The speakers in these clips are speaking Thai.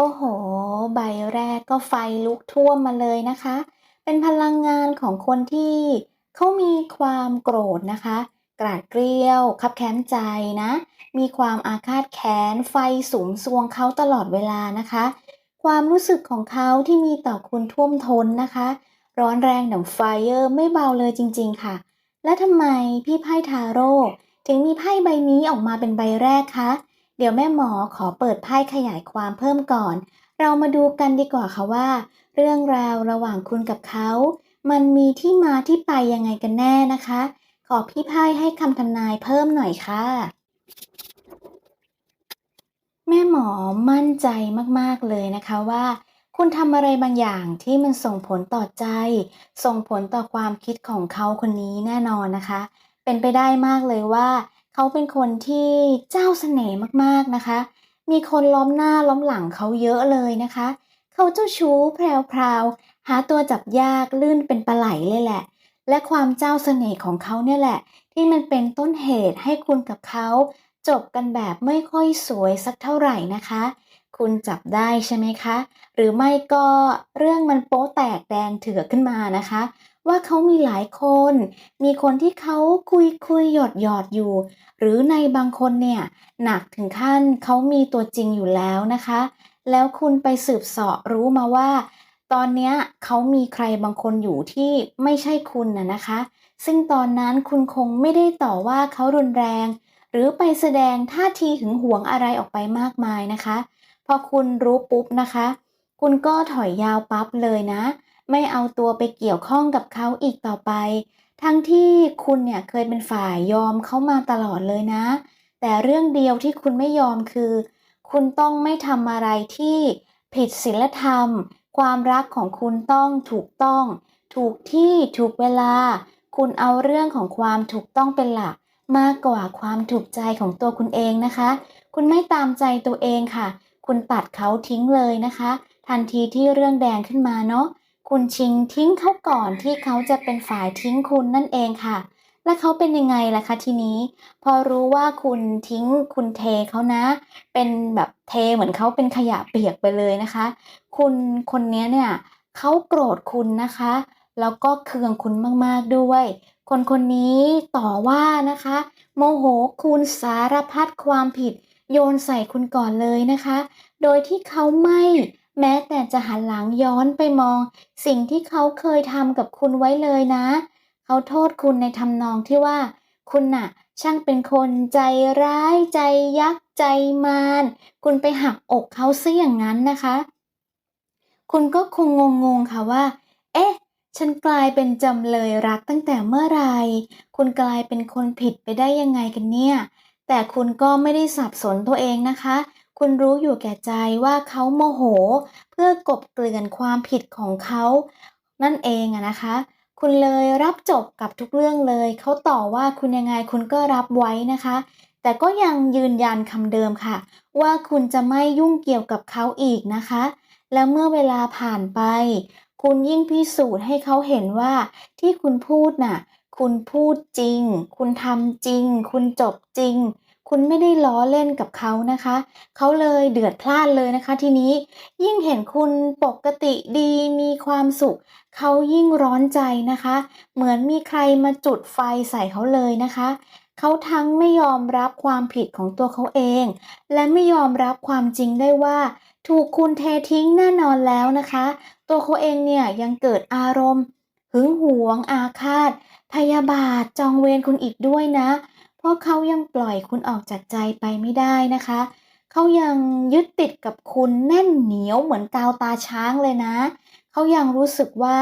โอ้โห ใบแรกก็ไฟลุกท่วมมาเลยนะคะ เป็นพลังงานของคนที่เขามีความโกรธนะคะ กราดเกรี้ยว คับแค้นใจนะ มีความอาฆาตแค้น ไฟสุมสวงเขาตลอดเวลานะคะ ความรู้สึกของเขาที่มีต่อคุณท่วมท้นนะคะ ร้อนแรงดังไฟเออร์ไม่เบาเลยจริงๆค่ะ และทำไมพี่ไพ่ทาโร่ถึงมีไพ่ใบนี้ออกมาเป็นใบแรกคะ เดี๋ยวแม่หมอขอเปิดไพ่ขยายความเพิ่มก่อน เรามาดูกันดีกว่าค่ะว่า เรื่องราวระหว่างคุณกับเขา มันมีที่มาที่ไปยังไงกันแน่นะคะ ขอพี่ไพ่ให้คำทำนายเพิ่มหน่อยค่ะ แม่หมอมั่นใจมากๆเลยนะคะว่า คุณทำอะไรบางอย่างที่มันส่งผลต่อใจ ส่งผลต่อความคิดของเขาคนนี้แน่นอนนะคะ เป็นไปได้มากเลยว่า เขาเป็นคนที่เจ้าเสน่ห์มากๆนะคะ มีคนล้อมหน้าล้อมหลังเขาเยอะเลยนะคะ เขาเจ้าชู้แพรวๆหาตัวจับยากลื่นเป็นปลาไหลเลยแหละ และความเจ้าเสน่ห์ของเขาเนี่ยแหละ ที่มันเป็นต้นเหตุให้คุณกับเขาจบกันแบบไม่ค่อยสวยสักเท่าไหร่นะคะ คุณจับได้ใช่ไหมคะ หรือไม่ก็เรื่องมันโป๊แตกแดงเถือขึ้นมานะคะ ว่าเขามีหลายคน มีคนที่เขาคุยคุยหยอดหยอดอยู่ หรือในบางคนเนี่ยหนักถึงขั้นเขามีตัวจริงอยู่แล้วนะคะ แล้วคุณไปสืบเสาะรู้มาว่า ตอนนี้เขามีใครบางคนอยู่ที่ไม่ใช่คุณน่ะนะคะ ซึ่งตอนนั้นคุณคงไม่ได้ต่อว่าเขารุนแรง หรือไปแสดงท่าทีหึงหวงอะไรออกไปมากมายนะคะ พอคุณรู้ปุ๊บนะคะ คุณก็ถอยยาวปั๊บเลยนะ ไม่เอาตัวไปเกี่ยวข้องกับเขาอีกต่อไป ทั้งที่คุณเนี่ยเคยเป็นฝ่ายยอมเขามาตลอดเลยนะ แต่เรื่องเดียวที่คุณไม่ยอมคือ คุณต้องไม่ทำอะไรที่ผิดศีลธรรม ความรักของคุณต้องถูกต้อง ถูกที่ถูกเวลา คุณเอาเรื่องของความถูกต้องเป็นหลัก มากกว่าความถูกใจของตัวคุณเองนะคะ คุณไม่ตามใจตัวเองค่ะ คุณตัดเขาทิ้งเลยนะคะ ทันทีที่เรื่องแดงขึ้นมาเนาะ คุณชิงทิ้งเขาก่อนที่เขาจะเป็นฝ่ายทิ้งคุณนั่นเองค่ะ และเขาเป็นยังไงล่ะคะทีนี้ พอรู้ว่าคุณทิ้งคุณเทเขานะ เป็นแบบเทเหมือนเขาเป็นขยะเปียกไปเลยนะคะ คุณคนนี้เนี่ยเขาโกรธคุณนะคะ แล้วก็เคืองคุณมากๆด้วย คนคนนี้ต่อว่านะคะ โมโหคุณสารพัดความผิดโยนใส่คุณก่อนเลยนะคะ โดยที่เขาไม่ แม้แต่จะหันหลังย้อนไปมอง สิ่งที่เขาเคยทำกับคุณไว้เลยนะ เขาโทษคุณในทำนองที่ว่า คุณน่ะ ช่างเป็นคนใจร้ายใจยักษ์ใจมารคุณไปหักอกเขาซะอย่างนั้นนะคะ คุณก็คงงงๆค่ะว่า เอ๊ะ ฉันกลายเป็นจำเลยรักตั้งแต่เมื่อไหร่คุณกลายเป็นคนผิดไปได้ยังไงกันเนี่ย แต่คุณก็ไม่ได้สับสนตัวเองนะคะ คุณรู้อยู่แก่ใจว่าเขาโมโห เพื่อกบเกลื่อนความผิดของเขา นั่นเองอะนะคะ คุณเลยรับจบกับทุกเรื่องเลย เขาต่อว่าคุณยังไงคุณก็รับไว้นะคะ แต่ก็ยังยืนยันคำเดิมค่ะ ว่าคุณจะไม่ยุ่งเกี่ยวกับเขาอีกนะคะ แล้วเมื่อเวลาผ่านไป คุณยิ่งพิสูจน์ให้เขาเห็นว่าที่คุณพูดน่ะ คุณพูดจริง คุณทำจริง คุณจบจริง คุณไม่ได้ล้อเล่นกับเขานะคะ เขาเลยเดือดพล่านเลยนะคะ ทีนี้ยิ่งเห็นคุณปกติดีมีความสุข เขายิ่งร้อนใจนะคะ เหมือนมีใครมาจุดไฟใส่เขาเลยนะคะเขาทั้งไม่ยอมรับความผิดของตัวเขาเอง และไม่ยอมรับความจริงได้ว่า ถูกคุณเททิ้งแน่นอนแล้วนะคะ ตัวเขาเองเนี่ยยังเกิดอารมณ์ หึงหวงอาฆาต พยาบาทจองเวรคุณอีกด้วยนะ เพราะเขายังปล่อยคุณออกจากใจไปไม่ได้นะคะ เขายังยึดติดกับคุณแน่นเหนียวเหมือนกาวตาช้างเลยนะ เขายังรู้สึกว่า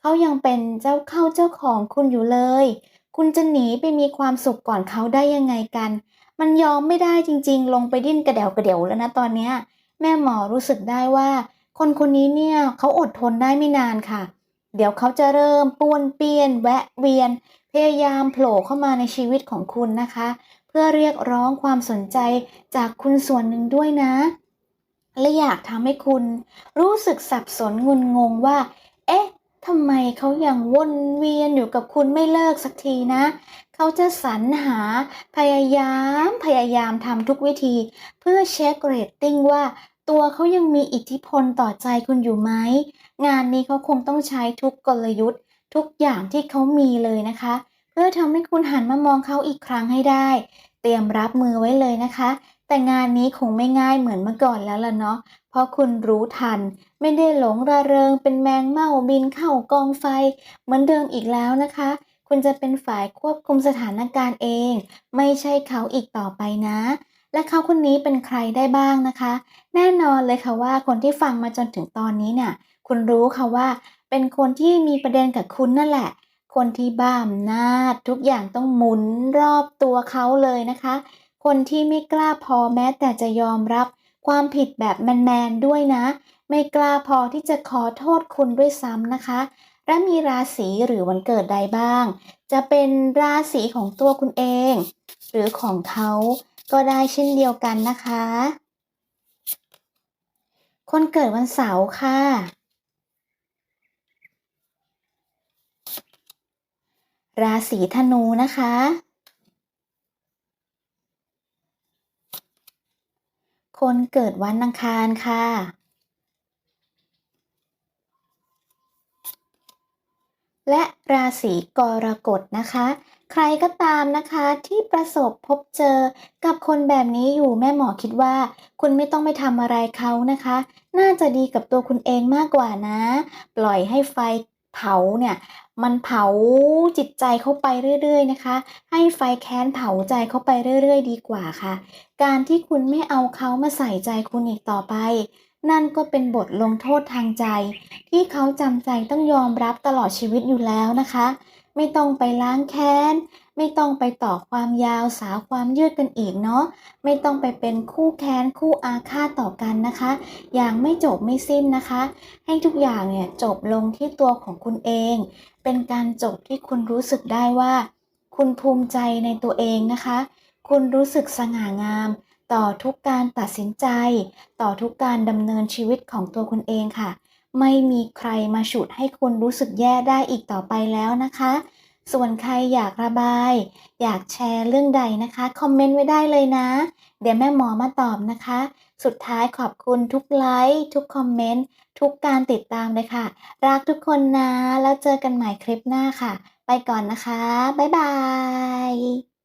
เขายังเป็นเจ้าเข้าเจ้าของคุณอยู่เลย คุณจะหนีไปมีความสุขก่อนเขาได้ยังไงกัน มันยอมไม่ได้จริง ๆ ลงไปดิ้นกระเดวกระเดวแล้วนะตอนเนี้แม่หมอรู้สึกได้ว่า คนคนนี้เนี่ยเขาอดทนได้ไม่นานค่ะ เดี๋ยวเขาจะเริ่มป้วนเปี้ยน แวะเวียน พยายามโผล่เข้ามาในชีวิตของคุณนะคะ เพื่อเรียกร้องความสนใจจากคุณส่วนหนึ่งด้วยนะ และอยากทำให้คุณรู้สึกสับสนงุนงงว่า เอ๊ะทำไมเขายังวนเวียนอยู่กับคุณไม่เลิกสักทีนะ เขาจะสรรหาพยายามพยายามทำทุกวิธี เพื่อเช็คเรตติ้งว่า ตัวเขายังมีอิทธิพลต่อใจคุณอยู่ไหม งานนี้เขาคงต้องใช้ทุกกลยุทธ์ ทุกอย่างที่เขามีเลยนะคะ เพื่อทำให้คุณหันมามองเขาอีกครั้งให้ได้ เตรียมรับมือไว้เลยนะคะ แต่งานนี้คงไม่ง่ายเหมือนเมื่อก่อนแล้วล่ะเนาะเพราะคุณรู้ทัน ไม่ได้หลงระเริงเป็นแมงเม่าบินเข้ากองไฟ เหมือนเดิมอีกแล้วนะคะ คุณจะเป็นฝ่ายควบคุมสถานการณ์เอง ไม่ใช่เขาอีกต่อไปนะและเขาคนนี้เป็นใครได้บ้างนะคะ แน่นอนเลยค่ะว่าคนที่ฟังมาจนถึงตอนนี้เนี่ย คุณรู้ค่ะว่า เป็นคนที่มีประเด็นกับคุณนั่นแหละ คนที่บ้าอำนาจทุกอย่างต้องหมุนรอบตัวเขาเลยนะคะ คนที่ไม่กล้าพอแม้แต่จะยอมรับความผิดแบบแมนๆด้วยนะ ไม่กล้าพอที่จะขอโทษคุณด้วยซ้ำนะคะ และมีราศีหรือวันเกิดใดบ้าง จะเป็นราศีของตัวคุณเอง หรือของเขาก็ได้เช่นเดียวกันนะคะ คนเกิดวันเสาร์ค่ะ ราศีธนูนะคะ คนเกิดวันอังคารค่ะ และราศีกรกฎนะคะ ใครก็ตามนะคะที่ประสบพบเจอกับคนแบบนี้อยู่แม่หมอคิดว่า คุณไม่ต้องไปทำอะไรเขานะคะ น่าจะดีกับตัวคุณเองมากกว่านะ ปล่อยให้ไฟเผาเนี่ย มันเผาจิตใจเขาไปเรื่อย ๆ นะคะ ให้ไฟแค้นเผาใจเขาไปเรื่อย ๆ ดีกว่าค่ะ การที่คุณไม่เอาเขามาใส่ใจคุณอีกต่อไป นั่นก็เป็นบทลงโทษทางใจ ที่เขาจำใจต้องยอมรับตลอดชีวิตอยู่แล้วนะคะ ไม่ต้องไปล้างแค้น ไม่ต้องไปต่อความยาวสาวความยืดกันอีกเนาะไม่ต้องไปเป็นคู่แค้นคู่อาฆาตต่อกันนะคะ อย่างไม่จบไม่สิ้นนะคะ ให้ทุกอย่างเนี่ยจบลงที่ตัวของคุณเอง เป็นการจบที่คุณรู้สึกได้ว่า คุณภูมิใจในตัวเองนะคะ คุณรู้สึกสง่างามต่อทุกการตัดสินใจ ต่อทุกการดำเนินชีวิตของตัวคุณเองค่ะ ไม่มีใครมาฉุดให้คุณรู้สึกแย่ได้อีกต่อไปแล้วนะคะ ส่วนใครอยากระบาย อยากแชร์เรื่องใดนะคะ คอมเมนต์ไว้ได้เลยนะ เดี๋ยวแม่หมอมาตอบนะคะ สุดท้ายขอบคุณทุกไลค์ทุกคอมเมนต์ทุกการติดตามเลยค่ะ รักทุกคนนะ แล้วเจอกันใหม่คลิปหน้าค่ะ ไปก่อนนะคะ บ๊ายบาย